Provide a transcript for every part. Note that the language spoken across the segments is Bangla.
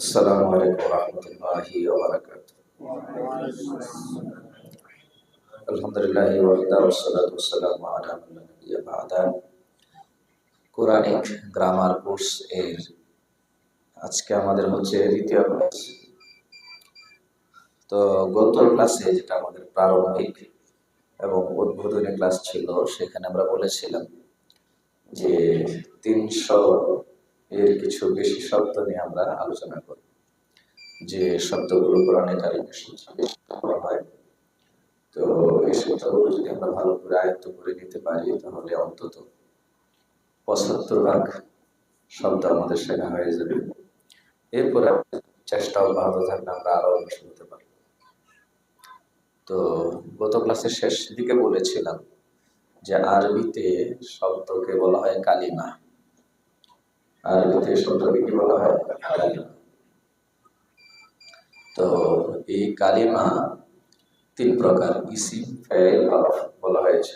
আসসালামু আলাইকুম রহমতুল্লাহি আলহামদুলিল্লাহ ওয়াহদা ওয়াসসালাতু কোরআনিক গ্রামার কোর্স এর আজকে আমাদের হচ্ছে দ্বিতীয় ক্লাস। তো গত ক্লাসে যেটা আমাদের প্রারম্ভিক এবং উদ্বোধনী ক্লাস ছিল, সেখানে আমরা বলেছিলাম যে তিনশো এর কিছু বেশি শব্দ নিয়ে আমরা আলোচনা করি। যে শব্দগুলো কোরআনে কারিমে করা হয়। তো এই শব্দগুলো যদি আমরা ভালো করে আয়ত্ত করে নিতে পারি, তাহলে অন্তত পঁচাত্তর ভাগ শব্দ আমাদের শেখা হয়ে যাবে। এরপরে চেষ্টা অব্যাহত থাকলে আমরা আরও বেশি হতে পারব। তো গত ক্লাসের শেষ দিকে বলেছিলাম যে আরবিতে শব্দকে বলা হয় কালিমা। আরবিতে শব্দকে কি বলা হয় তো এই কালিমা তিন প্রকার, ইসিম ফেল বলা হয়েছে।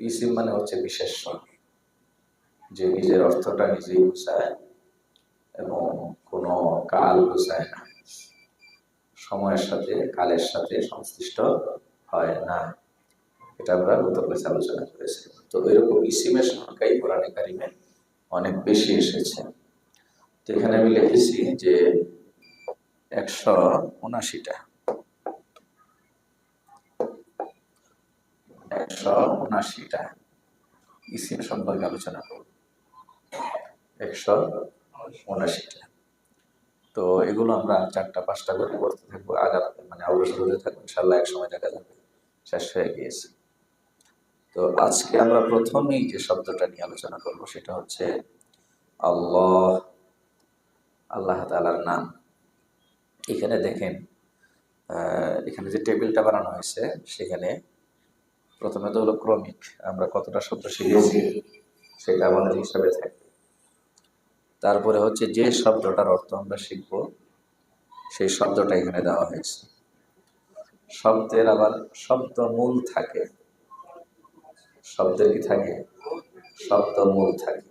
ইসিম মানে হচ্ছে বিশেষ্য যে নিজের অর্থটা নিজেই বোঝায় এবং কোনো কাল বোঝায় না। সময়ের সাথে, কালের সাথে সংশ্লিষ্ট হয় না। এটা আমরা গত ক্লাসে আলোচনা করেছিলাম। তো এরকম ইসিমের সংখ্যাই কোরআনে অনেক বেশি এসেছে। তো এখানে আমি লিখেছি যে একশো উনাশিটা। সম্পর্কে আলোচনা করব। একশো উনাশিটা। তো এগুলো আমরা চারটা পাঁচটা করে করতে থাকব আগাতে মানে অগ্রসর হতে থাকব ইনশাল্লাহ এক সময় দেখা যাবে। শেষ হয়ে গিয়েছে। তো আজকে আমরা প্রথমেই যে শব্দটা নিয়ে আলোচনা করব সেটা হচ্ছে আল্লাহ আল্লাহ তালার নাম। এখানে দেখেন এখানে যে টেবিলটা বানানো হয়েছে, সেখানে প্রথমে তো হলো ক্রমিক, আমরা কতটা শব্দ শিখেছি সেটা আমাদের হিসাবে থাকবে তারপরে হচ্ছে যে শব্দটার অর্থ আমরা শিখব, সেই শব্দটা এখানে দেওয়া হয়েছে। শব্দের আবার শব্দ মূল থাকে। শব্দের কি থাকে? শব্দ মূল থাকে।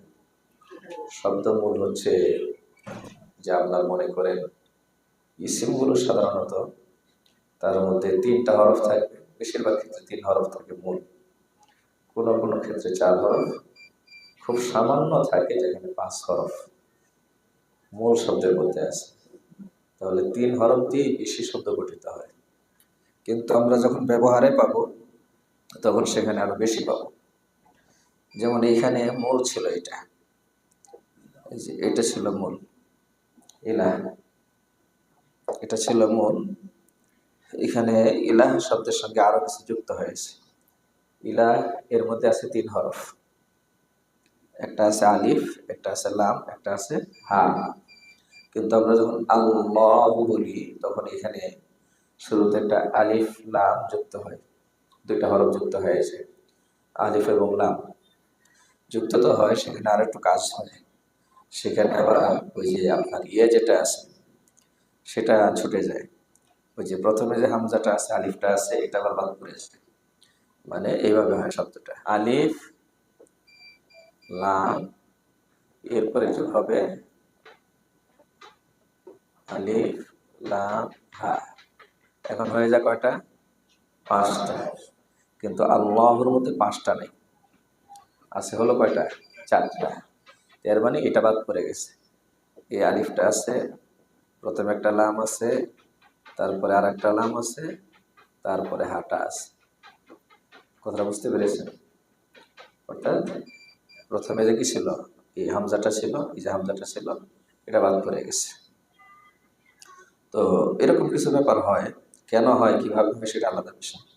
শব্দ মূল হচ্ছে যে আপনার মনে করেন ইসিমগুলো সাধারণত তার মধ্যে তিনটা হরফ থাকবে। বেশিরভাগ ক্ষেত্রে তিন হরফ থাকে মূল। কোনো কোনো ক্ষেত্রে চার হরফ। খুব সামান্য থাকে যেখানে পাঁচ হরফ মূল শব্দের মধ্যে আছে। তাহলে তিন হরফ দিয়ে বেশি শব্দ গঠিত হয়। কিন্তু আমরা যখন ব্যবহারে পাবো তখন সেখানে আরও বেশি পাবো। যেমন এইখানে মূল ছিল এটা। এটা ছিল মূল। ইলাহ। এটা ছিল মূল। এখানে ইলাহ শব্দের সঙ্গে আরও কিছু যুক্ত হয়েছে। ইলাহ এর মধ্যে আছে তিন হরফ। একটা আছে আলিফ, একটা আছে লাম, একটা আছে হা। কিন্তু আমরা যখন আল্লাহ বলি, তখন এখানে শুরুতে একটা আলিফ, লাম যুক্ত হয়। দুইটা হরফ যুক্ত হয়েছে আলিফ এবং লাম। যুক্ত তো হয়, সেখানে আর একটু কাজ হয়। সেখানে আবার ওই যে আপনার ইয়ে যেটা আছে, সেটা ছুটে যায়। ওই যে প্রথমে যে হামজাটা আছে, আলিফটা আছে, এটা আবার বাদ পড়েছে মানে এইভাবে হয় শব্দটা। আলিফ, লাম, এরপরে যোগ হবে আলিফ, লাম, হা। এখন হয়ে যায় কয়টা? পাঁচটা। কিন্তু আল্লাহর মধ্যে পাঁচটা নেই। আছে হলো কয়টা? চারটা। এর মানে এটা বাদ পড়ে গেছে। এই আলিফটা আছে, প্রথমে একটা লাম আছে, তারপরে আর একটা লাম আছে, তারপরে হাটা আছে। কথাটা বুঝতে পেরেছেন? অর্থাৎ প্রথমে যে কি ছিল? এই হামজাটা ছিল, এই যে হামজাটা ছিল, এটা বাদ পড়ে গেছে। তো এরকম কিছু ব্যাপার হয়। কেন হয়? কীভাবে হয়? সেটা আলাদা বিষয়।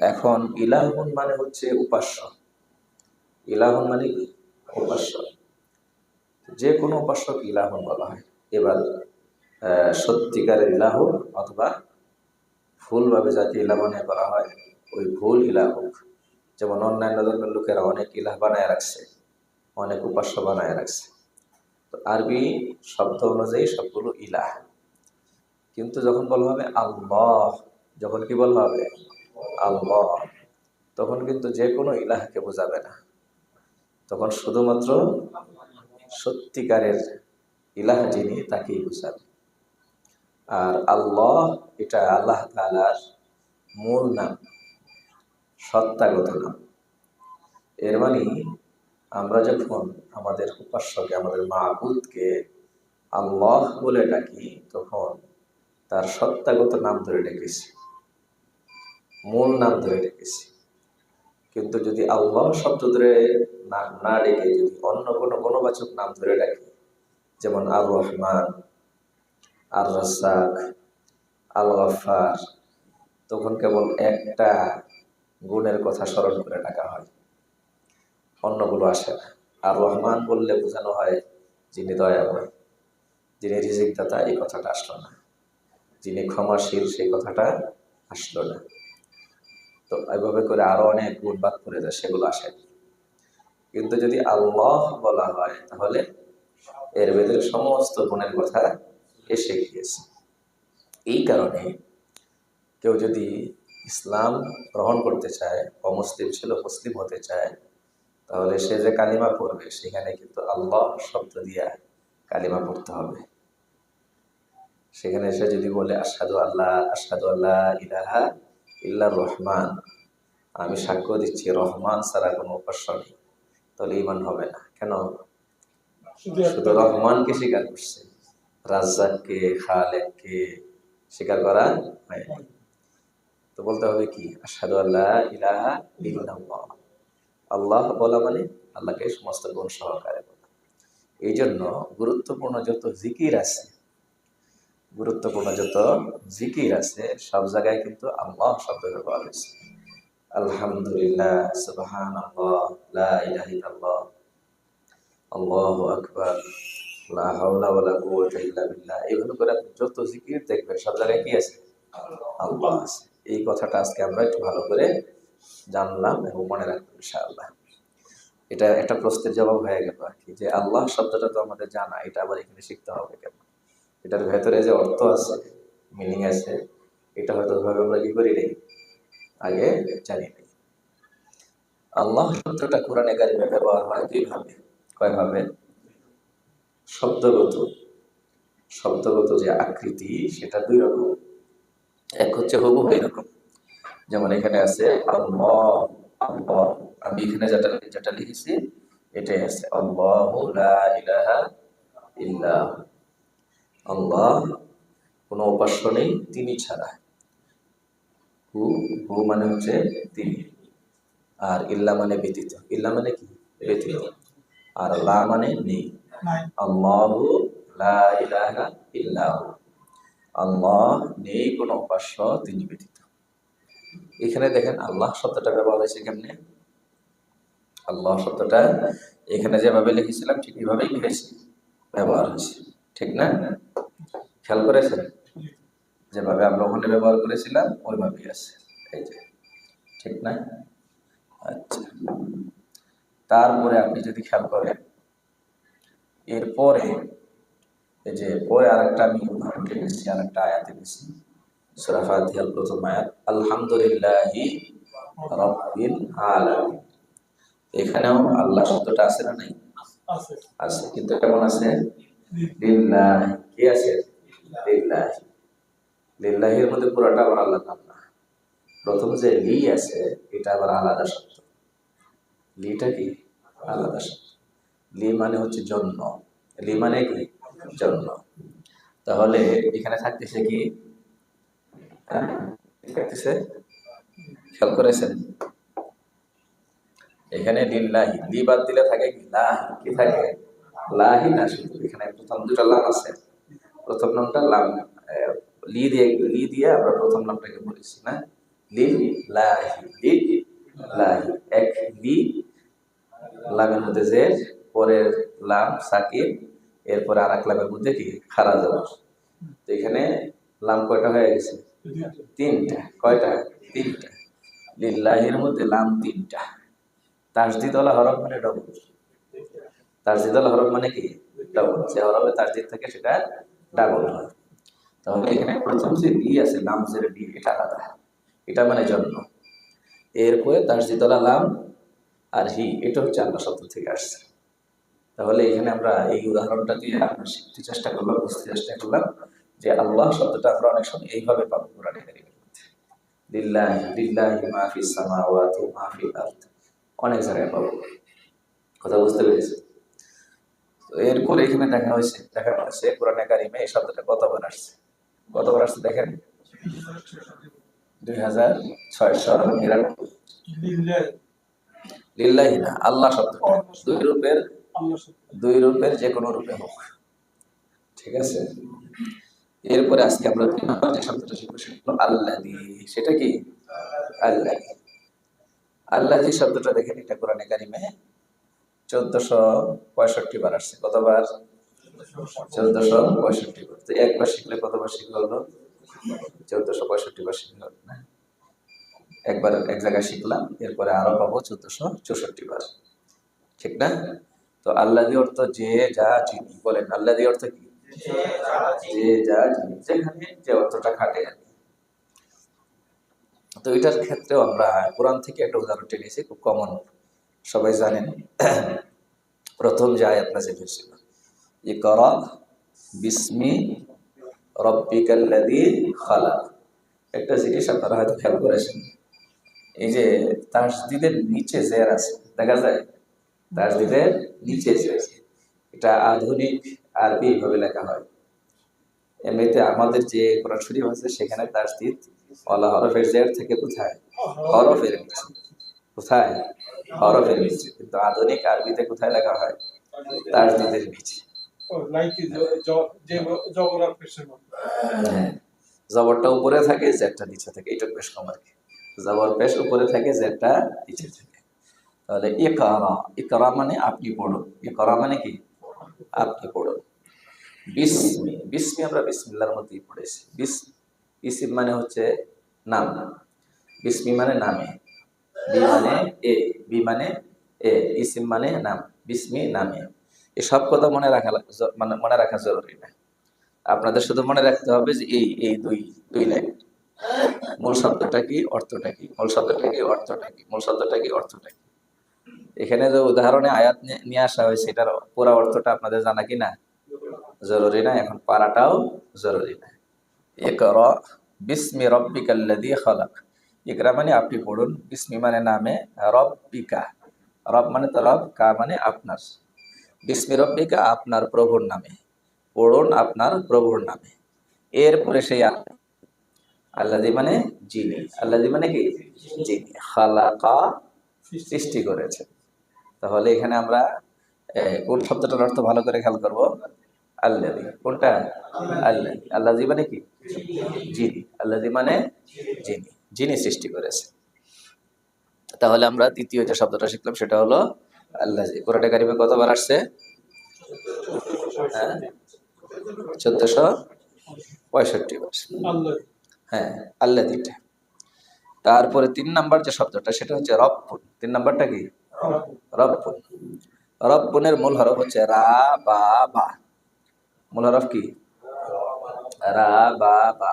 এখন ইলাহুন মানে হচ্ছে উপাস্য। ইলাহুন মানে কি? উপাস্য। যে কোনো উপাস্যক ইলাহুন বলা হয়। এবার সত্যিকারের ইলাহ অথবা ভুলভাবে ইলাহ বানিয়ে করা হয়, ওই ভুল ইলাহুক যেমন অন্যান্য ধর্মের লোকেরা অনেক ইলাহ বানায় রাখছে, অনেক উপাস্য বানায় রাখছে। তো আরবি শব্দ অনুযায়ী সবগুলো ইলাহ। কিন্তু যখন বলা হবে আল্লাহ, যখন কি বলা হবে? আল্লাহ। তখন কিন্তু যে কোনো ইলাহকে বোঝাবে না। তখন শুধুমাত্র সত্যিকারের ইলাহ যিনি, তাকেই বোঝাবে। আর আল্লাহ, এটা আল্লাহ তালার মূল নাম, সত্তাগত নাম। এর মানে আমরা যখন আমাদের উপাস্যকে, আমাদের মাহবুদকে আল্লাহ বলে ডাকি, তখন তার সত্তাগত নাম ধরে ডেকেছি। মূল নাম ধরে ডেকেছি কিন্তু যদি আল্লাহ শব্দ ধরে না না ডেকে, যদি অন্য কোনো গণবাচক নাম ধরে ডাকি, যেমন আর রহমান আর রাসাক আল গফার তখন কেবল একটা গুণের কথা স্মরণ করে ডাকা হয়। অন্যগুলো আসে না। আর রহমান বললে বোঝানো হয়, যিনি দয়াময়, যিনি রিজিক দাতা, এই কথাটা আসলো না। যিনি ক্ষমাশীল, সেই কথাটা আসলো না। তো এইভাবে করে আরও অনেক গুণ বাদ করে যায়, সেগুলো আসে কিন্তু যদি আল্লাহ বলা হয়, তাহলে এর ভেতরে সমস্ত গুণের কথা এসে গিয়েছে এই কারণে কেউ যদি ইসলাম গ্রহণ করতে চায় অমুসলিম ছিল মুসলিম হতে চায়, তাহলে সে যে কালিমা পড়বে, সেখানে কিন্তু আল্লাহ শব্দ দিয়া কালিমা পড়তে হবে। সেখানে সে যদি বলে আসাদু আল্লাহ আসাদু আল্লাহ, ইলাহা ইল্লা রহমান। আমি সাক্ষ্য দিচ্ছি রহমান ছাড়া কোনো উপাস্য নেই তাহলে ইমান হবে না। কেন? শুধু রহমানকে স্বীকার করছে। রাজ্জাককে খালেককে স্বীকার করা হয় তো বলতে হবে কি? আসাদু আল্লাহ ইলাহা ইল্লাল্লাহ। আল্লাহ বলা মানে আল্লাহকে সমস্ত গুণ সহকারে বলা। এই জন্য গুরুত্বপূর্ণ যত জিকির আছে গুরুত্বপূর্ণ যত জিকির আছে, সব জায়গায় কিন্তু আল্লাহ শব্দ ব্যবহার হয়েছে। আলহামদুলিল্লাহ যত জিকির সব জায়গায় কি আছে? আল্লাহ আছে। এই কথাটা আজকে আমরা একটু ভালো করে জানলাম এবং মনে রাখব ইনশাআল্লাহ। এটা একটা প্রশ্নের জবাব হয়ে গেল আর কি, যে আল্লাহ শব্দটা তো আমাদের জানা, এটা আবার এখানে শিখতে হবে কেন? এটার ভেতরে যে অর্থ আছে মিনিং আছে, এটা হয়তো ভাবে আমরা কি করি নেই? আগে জানি নেই। আল্লাহ শব্দটা কোরআনে কারিমে ব্যবহার হয় দুইভাবে। কয়ভাবে? শব্দগত। শব্দগত যে আকৃতি, সেটা দুই রকম। এক হচ্ছে হবু এরকম। যেমন এখানে আছে আমি এখানে যেটা যেটা লিখেছি, এটাই আছে, আল্লাহ ইল্লাহ। আল্লাহ কোনো উপাস্য নেই তিনি ছাড়া। হু হু মানে হচ্ছে তিনি। আর ইল্লা মানে ব্যতীত। ইল্লা মানে কি? ব্যতীত। আর লা মানে নেই। আল্লাহ লা ইলাহা ইল্লাহ। আল্লাহ নেই কোনো উপাস্য তিনি ব্যতীত। এখানে দেখেন আল্লাহ শব্দটা ব্যবহার হয়েছে কেমনে? আল্লাহ শব্দটা এখানে যেভাবে লিখেছিলাম ঠিক এইভাবেই লিখেছি ব্যবহার হয়েছে। ঠিক না? খেয়াল করেছেন? যেভাবে আমরা ওখানে ব্যবহার করেছিলাম ওইভাবেই আছে। এই যে ঠিক না? আচ্ছা। তারপরে আপনি যদি খেয়াল করেন এরপরে এই যে পরে আরেকটা আমি উদাহরণ লিখেছি আরেকটা আয়াতে দিয়েছি সূরা ফাতিহার প্রথম আয়াত আলহামদুলিল্লাহি রাব্বিল আলামিন। এখানেও আল্লাহ শব্দটা আছে না নাই? আছে। কিন্তু কেমন আছে? লিল্লাহ। কি আছে? লিল্লাহ। লিল্লাহির মধ্যে পুরোটা আবার আল্লাহ নাম না। প্রথম যে লি আছে, এটা আবার আলাদা শব্দ। লিটা কি? আলাদা শব্দ। লি মানে হচ্ছে জন্য। লি মানে কি? জন্য। তাহলে এখানে থাকতেছে কি? হ্যাঁ? থাকতেছে? খেয়াল করেছেন? এখানে লিল্লাহি। লি বাদ দিলে থাকে কি? লাহি। কি থাকে? লাহি না শুধু। এখানে প্রথম দুটো লাম আছে। প্রথম নামটা লাম লি দিয়ে লি দিয়ে আমরা প্রথম নামটাকে বলেছি, না? লি লাহি লি লাহি, এক, লি, লামের মধ্যে যে পরের লাম, সাকিব, এরপরে আর এক লামের মধ্যে কি? খারা যাবে তো এখানে লাম কয়টা হয়ে গেছে? তিনটা, কয়টা? তিনটা। লিল্লাহির মধ্যে লাম তিনটা। তাসদিদওয়ালা হরফ মানে ডবল তাসদিদওয়ালা হরফ মানে কি? ডবল যে হরফে তাসদিদ থাকে সেটা ডাবল হয়। তাহলে এখানে প্রথম যে বি আছে লাম জের বি এটা আলাদা। এটা মানে জন্ম। এরপরে তাসদিদওয়ালা লাম আর হি, এটা হচ্ছে আল্লাহ শব্দ থেকে আসছে। তাহলে এখানে আমরা এই উদাহরণটা দিয়ে আমরা শিখতে চেষ্টা করলাম, বুঝতে চেষ্টা করলাম যে আল্লাহ শব্দটা আমরা অনেক সময় এইভাবে পাবো কোরআনে অনেক জায়গায় পাবো। কথা বুঝতে পেরেছি এরপরে এখানে দেখা হয়েছে দেখা হয়েছে কোরআনে কারিমে এই শব্দটা কতবার আসছে। কতবার আসছে দেখেন। দুই হাজার আল্লাহ শব্দটা। দুই রূপের দুই রূপের রূপে হোক। ঠিক আছে? এরপরে আজকে আমরা শব্দটা শিখব সেটা কি? আল্লাদি আল্লাদি শব্দটা দেখেন এটা কোরআনে কারিমে চোদ্দশো পঁয়ষট্টি বার আসছে। কতবার? চোদ্দশো পঁয়ষট্টি বার। তো একবার শিখলে কতবার শিখলে হলো? চোদ্দশো পঁয়ষট্টি বার শিখলে না? একবার এক জায়গায় শিখলাম, এরপরে আরও পাবো চোদ্দশো চৌষট্টি বার। ঠিক না? তো আল্লাদি অর্থ যে যা চিনি বলেন আল্লাদি অর্থ কি? যে যা চিনি যেখানে যে অর্থটা খাটে আর। তো এটার ক্ষেত্রেও আমরা কোরআন থেকে একটা উদাহরণ টেনেছি খুব কমন সবাই জানেন, প্রথম যে আয়াত নাজিল হয়েছিল। ইকরা বিসমি রব্বিকাল্লাযী খালাক। একটা জিনিস আপনারা হয়তো খেয়াল করেছেন, এই যে তাসদিদের নিচে জের আছে, দেখা যায়? তাসদিদের নিচে জের আছে। এটা আধুনিক আরবি ভাবে লেখা হয়। এমনিতে আমাদের যে কোরআন শরীফ আছে, সেখানে তাসদিদ ওয়ালা হরফের জের থেকে কোথায়? হরফের কোথায়? হরফের নিচে কিন্তু আধুনিক আরবিতে কোথায় লেখা হয়? তাসদিদের নিচে। হ্যাঁ জবরটা উপরে থাকে জেরটা নিচে থাকে এটা বেশ কম আর কি। জবর পেশ উপরে থাকে জেরটা নিচে থাকে। তাহলে ইকরা ইকরা মানে আপনি পড়ুন ইকরা মানে কি? আপনি পড়ুন বিসমি বিসমি আমরা বিসমিল্লাহর মধ্যেই পড়েছি। বিস ইসিম মানে হচ্ছে নাম। বিসমি মানে নামে। বি মানে এ বি মানে এ ইসিম মানে নাম বিসমি নামে। এই সব কথা মনে রাখা মানে মনে রাখা জরুরি না। আপনাদের শুধু মনে রাখতে হবে যে এই এই দুই দুই লাইন। মূল শব্দটা কি অর্থটা কি? মূল শব্দটা কি অর্থটা কি? মূল শব্দটা কি অর্থটা কি? এখানে যে উদাহরণে আয়াত নিয়ে- আসা হয়েছে এটার পুরো অর্থটা আপনাদের জানা কি না? জরুরি না এখন পারাটাও জরুরি না। একর বিসমি রব্বিকাল্লাযী খালাক। ইকরা মানে আপনি পড়ুন বিসমি মানে নামে রব্বিকা রব মানে তো রব কা মানে আপনার বিসমি রব্বিকা আপনার প্রভুর নামে পড়ুন আপনার প্রভুর নামে এরপরে সেই আল্লাহ মানে যিনি আল্লাদি মানে কি যিনি খালাকা সৃষ্টি করেছে তাহলে এখানে আমরা কোন শব্দটার অর্থ ভালো করে খেয়াল করব? আল্লাদি কোনটা? আল্লাহ আল্লাদি মানে কি? যিনি আল্লাদি মানে যিনি যিনি সৃষ্টি করেছে। তাহলে আমরা দ্বিতীয় যে শব্দটা শিখলাম সেটা হলো আল্লাহ কোরআনে কারিমে কতবার আসছে? হ্যাঁ? চোদ্দশো পঁয়ষট্টি বার। হ্যাঁ আল্লাহ দিটা তারপরে তিন নাম্বার যে শব্দটা সেটা হচ্ছে রব্বুন। তিন নাম্বারটা কি? রব্বুন। রব্বুনের মূল হরফ হচ্ছে রা বা বা। মূল হরফ কি? রা বা বা।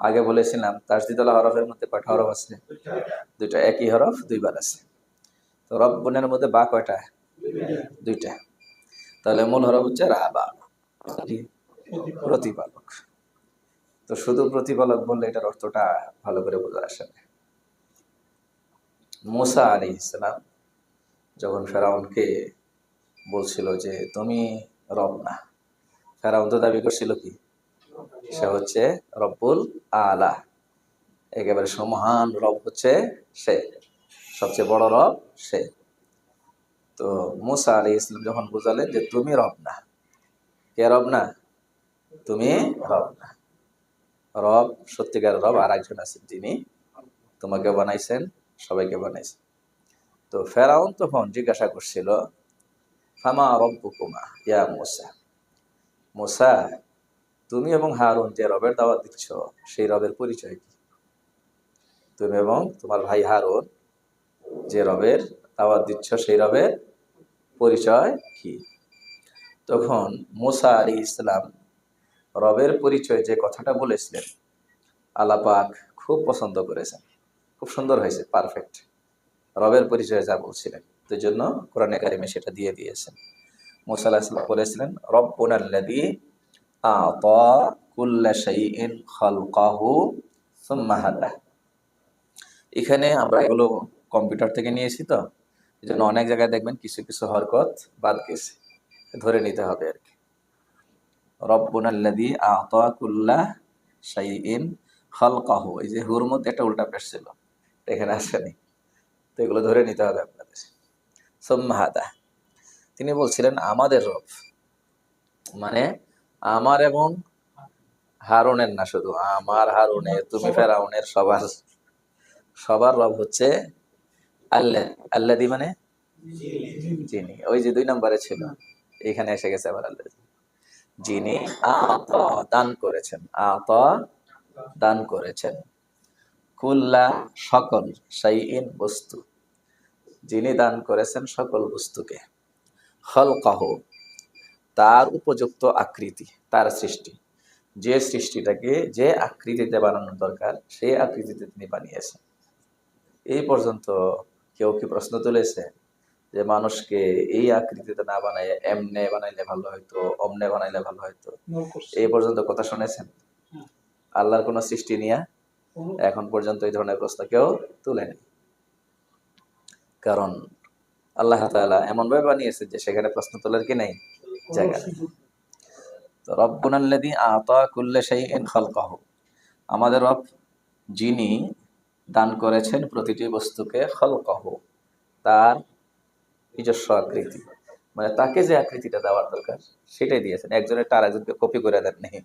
আগে বলেছিলাম তাসদিদুল্লাহ হরফের মধ্যে কয়টা হরফ আছে? দুইটা। একই হরফ, দুইবার আছে। তো রব্বুনের মধ্যে বা কয়টা? দুইটা। তাহলে মূল হরফ হচ্ছে প্রতিপালক। তো শুধু প্রতিপালক বললে এটার অর্থটা ভালো করে বোঝা আসে না। মুসা আলী ইসলাম যখন ফেরাউনকে বলছিল যে, তুমি রব না। ফেরাউন তো দাবি করছিল কি? সে হচ্ছে রব্বুল আলা। একেবারে সমহান রব হচ্ছে সে, সবচেয়ে বড় রব সে। তো মুসা আলী ইসলাম যখন বুঝালেন যে তুমি রব না, কে রব না? তুমি রব না। রব, সত্যিকার রব আর একজন আছেন যিনি তোমাকে বানাইছেন, সবাইকে বানাইছেন। তো ফেরাউন তখন জিজ্ঞাসা করছিল, ফামা রব্বুকুমা ইয়া মুসা? মুসা তুমি এবং হারুন যে রবের দাওয়াত দিচ্ছ, সেই রবের পরিচয় কি? তুমি এবং তোমার ভাই হারুন যে রবের দাওয়াত দিচ্ছ, সেই রবের পরিচয় কি? তখন মুসা আলী ইসলাম রবের পরিচয় যে কথাটা বলেছিলেন আলাপাক খুব পছন্দ করেছেন। খুব সুন্দর হয়েছে পারফেক্ট রবের পরিচয় যা বলছিলেন তো জন্য কোরআনে কারিমে সেটা দিয়ে দিয়েছেন। মুসা আলাহিসাল্লাম বলেছিলেন রব রব্বুন আল্লাদি আতা কুল্লা শাইইন খালকাহু সুম্মা হাদা। এখানে আমরা এগুলো কম্পিউটার থেকে নিয়েছি তো এই জন্য অনেক জায়গায় দেখবেন কিছু কিছু হরকত বাদ গেছে, ধরে নিতে হবে আর কি। রব্বুন আল্লাদি আতা কুল্লা শাইইন খালকাহু, এই যে হুর মধ্যে একটা উল্টা পেশ ছিল এখানে আসেনি, তো এগুলো ধরে নিতে হবে আপনাদের। সুম্মা হাদা। তিনি বলছিলেন, আমাদের রব মানে আমার এবং হারুনের না শুধু, আমার, হারুনের, তুমি ফেরাউনের সবার সবার রব হচ্ছে আল্লাহ আল্লাদি মানে যিনি ওই যে দুই নম্বরে ছিল, এখানে এসে গেছে আবার আল্লাহ। যিনি আত দান করেছেন, আত দান করেছেন। কুল্লা সকল সাইইন বস্তু। যিনি দান করেছেন সকল বস্তুকে। খলকাহ তার উপযুক্ত আকৃতি তার সৃষ্টি। যে সৃষ্টিটাকে যে আকৃতিতে বানানোর দরকার সেই আকৃতিতে তিনি বানিয়েছেন। এই পর্যন্ত কেউ কি প্রশ্ন তুলেছে যে মানুষকে এই আকৃতিতে না বানায় এমনে বানাইলে ভালো হয়তো অমনে বানাইলে ভালো হয়তো এই পর্যন্ত কথা শুনেছেন? আল্লাহর কোনো সৃষ্টি নিয়ে এখন পর্যন্ত এই ধরনের প্রশ্ন কেউ তুলেনি। কারণ আল্লাহ তাআলা এমন ভাবে বানিয়েছে যে সেখানে প্রশ্ন তোলার কি নেই? জায়গা আতা কুল্লা শাইইন আমাদের রব যিনি দান করেছেন প্রতিটি বস্তুকে খালকাহু তার নিজস্ব আকৃতি। মানে তাকে যে আকৃতিটা দেওয়ার দরকার সেটাই দিয়েছেন। একজনের টার একজনকে কপি করে দেন নেই।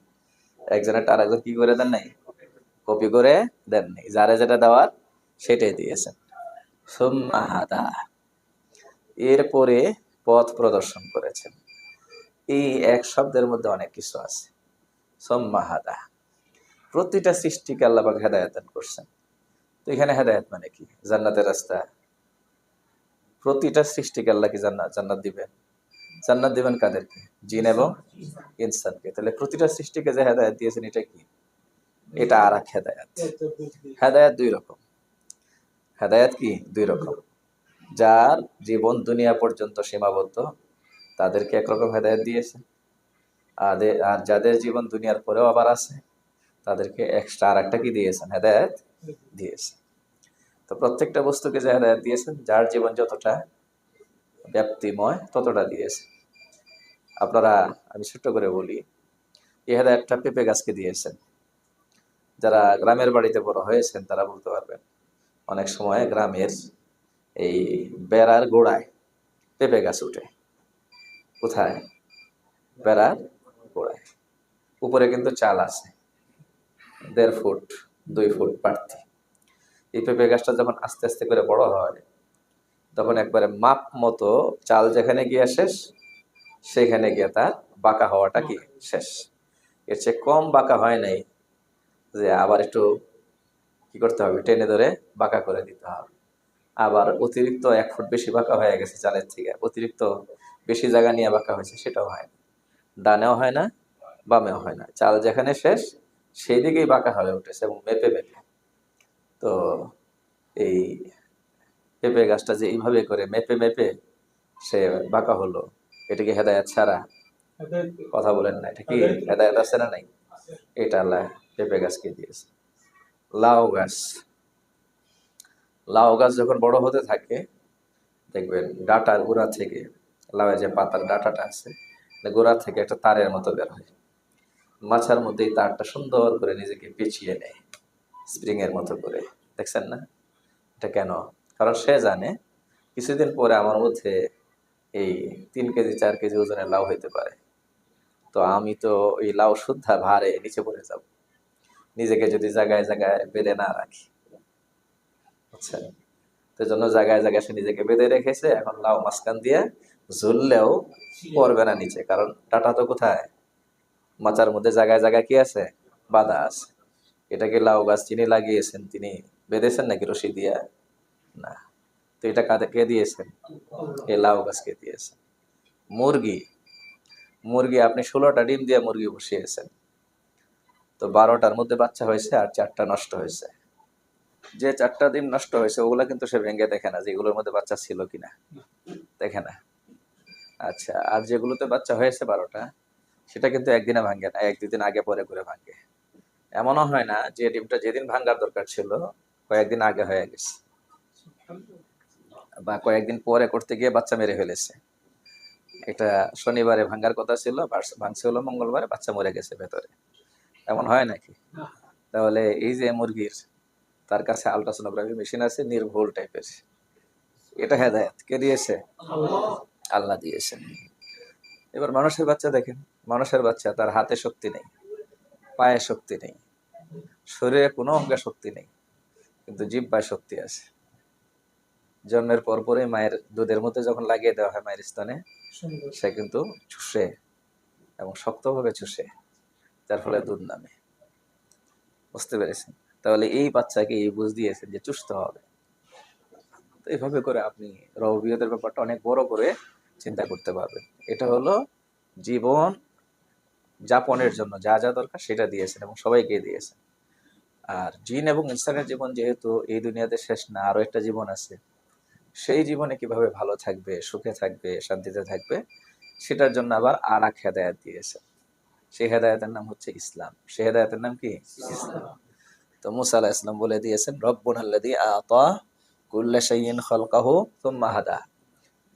একজনের টার একজন কি করে দেন নাই? কপি করে দেন নেই। যারা যেটা দেওয়ার সেটাই দিয়েছেন। সুম্মাহাদা এরপরে পথ প্রদর্শন করেছেন। এই এক শব্দের মধ্যে অনেক কিছু আছে। সুম্মা হাদা প্রতিটা সৃষ্টিকে আল্লাপাক হেদায়ত করছেন। তো এখানে হেদায়ত মানে কি? জান্নাতের রাস্তা। প্রতিটা সৃষ্টিকে আল্লাহ কি জান্নাত জান্নাত দিবেন? জান্নাত দিবেন কাদেরকে? জিন এবং ইনসানকে। তাহলে প্রতিটা সৃষ্টিকে যে হেদায়ত দিয়েছেন, এটা কি? এটা আর এক হেদায়াত। হেদায়াত দুই রকম। হেদায়াত কি? দুই রকম। যার জীবন দুনিয়া পর্যন্ত সীমাবদ্ধ তাদেরকে একরকম হেদায়ত দিয়েছে। আর যাদের জীবন দুনিয়ার পরেও আবার আছে, তাদেরকে এক্সট্রা আর একটা কি দিয়েছেন? হেদায়ত দিয়েছে। তো প্রত্যেকটা বস্তুকে যে হেদায়ত দিয়েছেন, যার জীবন যতটা ব্যাপ্তিময় ততটা দিয়েছে। আপনারা, আমি ছোট্ট করে বলি, এই হেদায়তটা পেঁপে গাছকে দিয়েছেন। যারা গ্রামের বাড়িতে বড় হয়েছেন, তারা বলতে পারবেন, অনেক সময় গ্রামের এই বেড়ার গোড়ায় পেঁপে গাছ উঠে। কোথায়? বেড়ার গোড়ায়। উপরে কিন্তু চাল আছে। দেড় ফুট, দুই ফুট প্রার্থী এই পেঁপে গাছটা যখন আস্তে আস্তে করে বড় হয়, তখন একবারে মাপ মতো চাল যেখানে গিয়ে শেষ, সেখানে গিয়ে তার বাঁকা হওয়াটা কি শেষ। এর চেয়ে কম বাঁকা হয় নাই যে আবার একটু কি করতে হবে, টেনে ধরে বাঁকা করে দিতে হবে। আবার অতিরিক্ত এক ফুট বেশি বাঁকা হয়ে গেছে চালের থেকে। অতিরিক্ত বেশি জায়গা নিয়ে বাঁকা হয়েছে, সেটাও হয় না। ডানেও হয় না, বামেও হয় না। চাল যেখানে শেষ সেই দিকেই বাঁকা হয়ে উঠেছে এবং মেপে মেপে। তো এই পেঁপে গাছটা যে এইভাবে করে মেপে মেপে সে বাঁকা হলো এটা কি হেদায়াত ছাড়া কথা বলেন না। এটা কি হেদায়াত আছে না নাই? এটা আল্লাহ পেঁপে গাছকে দিয়েছে। লাউ গাছ। লাউ গাছ যখন বড় হতে থাকে, দেখবেন ডাটার গোড়া থেকে লাউয়ের যে পাতার ডাটাটা আছে গোড়া থেকে একটা তারের মতো বের হয়। মাছার মধ্যে এই তারটা সুন্দর করে নিজেকে পেঁচিয়ে নেয় স্প্রিং এর মতো করে। দেখছেন না? এটা কেন? কারণ সে জানে কিছুদিন পরে আমার মধ্যে এই তিন কেজি, চার কেজি ওজনের লাউ হইতে পারে। তো আমি তো ওই লাউ শুদ্ধা ভারে নিচে পড়ে যাব। নিজেকে যদি জায়গায় জায়গায় বেঁধে না রাখি। বুঝছেন তো জন্য জায়গায় জায়গায় সে নিজেকে বেঁধে রেখেছে। এখন লাউ মাঝখান দিয়ে ঝুললেও পড়বে না নিচে কারণ টাটা তো কোথায়? মাচার মধ্যে জায়গায় জায়গায় কি আছে? বাধা আছে। এটাকে লাউ গাছ যিনি লাগিয়েছেন তিনি বেঁধেছেন নাকি রশি দিয়া? না। তো এটা কাদের কে দিয়েছেন? এই লাউ গাছকে দিয়েছেন। মুরগি। মুরগি আপনি ষোলোটা ডিম দিয়ে মুরগি বসিয়েছেন। তো বারোটার মধ্যে বাচ্চা হয়েছে আর চারটা নষ্ট হয়েছে। যে চারটা ডিম নষ্ট হয়েছে ওগুলা কিন্তু সে ভেঙে দেখে না যে এগুলোর মধ্যে বাচ্চা ছিল কিনা। দেখে না। আচ্ছা আর যেগুলোতে বাচ্চা হয়েছে বারোটা, সেটা কিন্তু একদিনে ভাঙ্গে না এক দুদিন আগে পরে করে ভাঙ্গে এমনও হয় না যে ডিমটা যেদিন ভাঙ্গার দরকার ছিল, কয়েকদিন আগে হয়ে গেছে। বা কয়েকদিন পরে করতে গিয়ে বাচ্চা মেরে ফেলেছে। এটা শনিবারে ভাঙ্গার কথা ছিল ভাঙছে হলো মঙ্গলবারে বাচ্চা মরে গেছে ভেতরে। এমন হয় নাকি? তাহলে এই যে মুরগির, তার কাছে আলট্রাসোনোগ্রাফি মেশিন আছে, নির্ভুল টাইপের এটা হেদায়ত, কে দিয়েছে? আল্লাহ দিয়েছেন। এবার মানুষের বাচ্চা দেখেন, মানুষের বাচ্চা, তার হাতে শক্তি নেই, পায়ে শক্তি নেই, শরীরে কোনো অঙ্গে শক্তি নেই, কিন্তু জিব্বায় শক্তি আছে। জন্মের পর পরই মায়ের দুধের মধ্যে যখন লাগিয়ে দেওয়া হয় মায়ের স্তনে, সে কিন্তু চুষে এবং শক্তভাবে চুষে, যার ফলে দুধ নামে। বুঝতে পেরেছেন? তাহলে এই বাচ্চাকে এই বুঝ দিয়েছেন যে চুষতে হবে। তো এইভাবে করে আপনি রবিয়তের ব্যাপারটা অনেক বড় করে চিন্তা করতে পারবেন। এটা হলো জীবন যাপনের জন্য যা যা দরকার সেটা দিয়েছেন এবং সবাইকে দিয়েছেন। আর জিন এবং ইনসানের জীবন যেহেতু এই দুনিয়াতে শেষ না আরও একটা জীবন আছে। সেই জীবনে কীভাবে ভালো থাকবে সুখে থাকবে শান্তিতে থাকবে সেটার জন্য আবার আর এক হেদায়াত দিয়েছে সেই হেদায়তের নাম হচ্ছে ইসলাম। সেই হেদায়তের নাম কি? ইসলাম। তো মুসা আলাহ ইসলাম বলে দিয়েছেন রব্বুন আল্লাদি আতা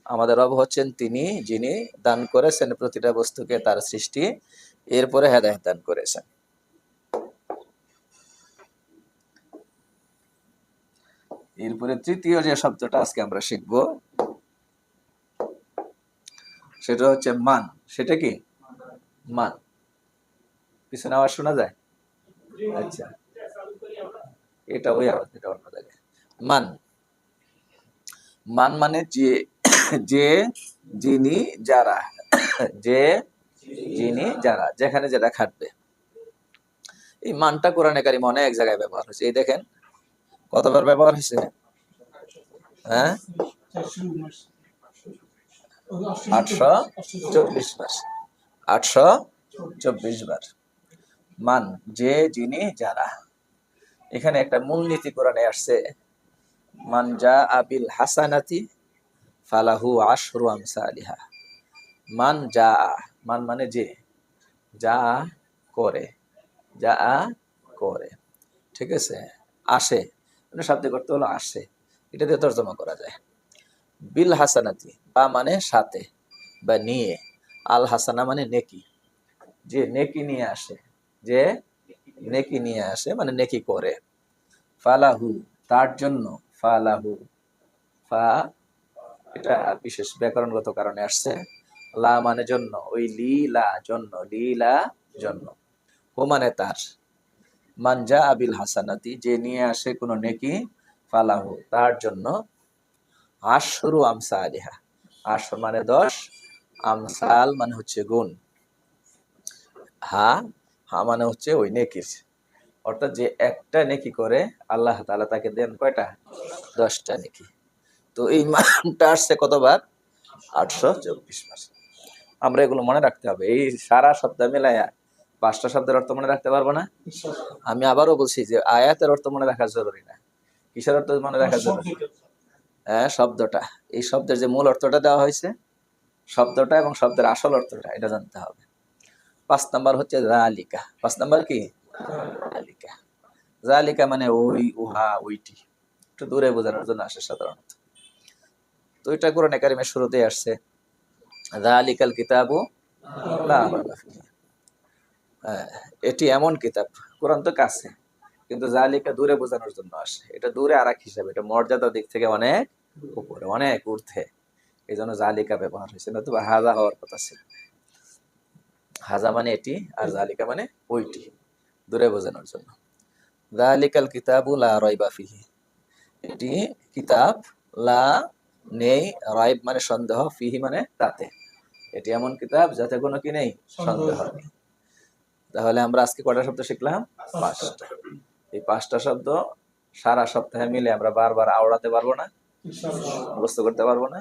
আমাদের রব হচ্ছেন তিনি, যিনি দান করেছেন প্রতিটা বস্তুকে তার সৃষ্টি, এরপরে হেদায়ত দান করেছেন। এরপরে তৃতীয় যে শব্দটা আজকে আমরা শিখব, সেটা হচ্ছে মান। সেটা কি? মান। পিছনে আওয়াজ শোনা যায়? আচ্ছা। এটা ওই আওয়াজ, এটা অন্য জায়গায়। মান। মান মানে যে যে, যিনি, যারা। যে, যিনি, যারা। যেখানে যেটা খাটবে। এই মানটা কোরআনে কারিম অনেক জায়গায় ব্যবহার হয়েছে। এই দেখেন, কতবার ব্যবহার হয়েছে? হ্যাঁ? আটশো চব্বিশ বার। আটশো চব্বিশ বার। মান, যে, যিনি, যারা। এখানে একটা মূলনীতি কোরআনে আসছে। মান যা আবিল হাসানাতি ফালাহু আশরু আমসালিহা। মান যা মান মানে যে? যা করে যা করে। ঠিক আছে? আসে। মানে শাব্দিক করতে হলো আসে। এটা দিয়ে তর্জমা করা যায়। বিল হাসানাতি, বা মানে সাথে, বা নিয়ে। আল হাসানা মানে নেকি। যে নেকি নিয়ে আসে, যে নেকি নিয়ে আসে মানে নেকি করে। ফালাহু, তার জন্য। ফা এটা বিশেষ ব্যাকরণগত কারণে আসছে। লা মানে জন্য, ওই লীলা জন্য লীলা জন্য। হু মানে তার। মানজা আবিল হাসানাতি, যে নিয়ে আসে কোনো নেকি, ফালাহু, তার জন্য। আশরু আমসা আলিহা আশর মানে দশ, আমসাল মানে হচ্ছে গুণ। হা হা মানে হচ্ছে ওই নেকির। অর্থাৎ যে একটা নেকি করে আল্লাহ তাআলা তাকে দেন কয়টা? দশটা নেকি। তো এই মানটা আসছে কতবার? আটশো চব্বিশ মাস। আমরা এগুলো মনে রাখতে হবে। এই সারা সপ্তাহ মিলাইয়া পাঁচটা শব্দের অর্থ মনে রাখতে পারব না? আমি আবারও বলছি যে আয়াতের অর্থ মনে রাখা জরুরি না। কিসের অর্থ মনে রাখা জরুরি? হ্যাঁ শব্দটা। এই শব্দের যে মূল অর্থটা দেওয়া হয়েছে, শব্দটা এবং শব্দের আসল অর্থটা, এটা জানতে হবে। পাঁচ নাম্বার হচ্ছে জালিকা পাঁচ নাম্বার কি? জালিকা মানে ওই উহা ওইটি। একটু দূরে বোঝানোর জন্য আসে সাধারণত। তো এটা কোরআন একাডেমির শুরুতেই আসছে। জালিকাল কিতাবু। হ্যাঁ, এটি এমন কিতাব কোরআন তো কাছে কিন্তু জালিকা দূরে বোঝানোর জন্য আসে। এটা দূরে আর এক হিসাবে এটা মর্যাদার দিক থেকে অনেক উপরে অনেক ঊর্ধ্বে। এই জন্য জালিকা ব্যবহার হয়েছে নতুবা হাজা হওয়ার কথা ছিল। হাজা মানে এটি আর জালিকা মানে ওইটি। দূরে বোঝানোর জন্য। জালিকাল কিতাবু লা রাইবা ফিহি। এটি কিতাব লা নেই রাইব মানে সন্দেহ ফিহি মানে তাতে। এটি এমন কিতাব যাতে কোনো কি নেই সন্দেহ নেই। তাহলে আমরা আজকে কটা শব্দ শিখলাম? পাঁচটা। এই পাঁচটা শব্দ সারা সপ্তাহে মিলে আমরা বারবার আওড়াতে পারব না মুখস্থ করতে পারব না।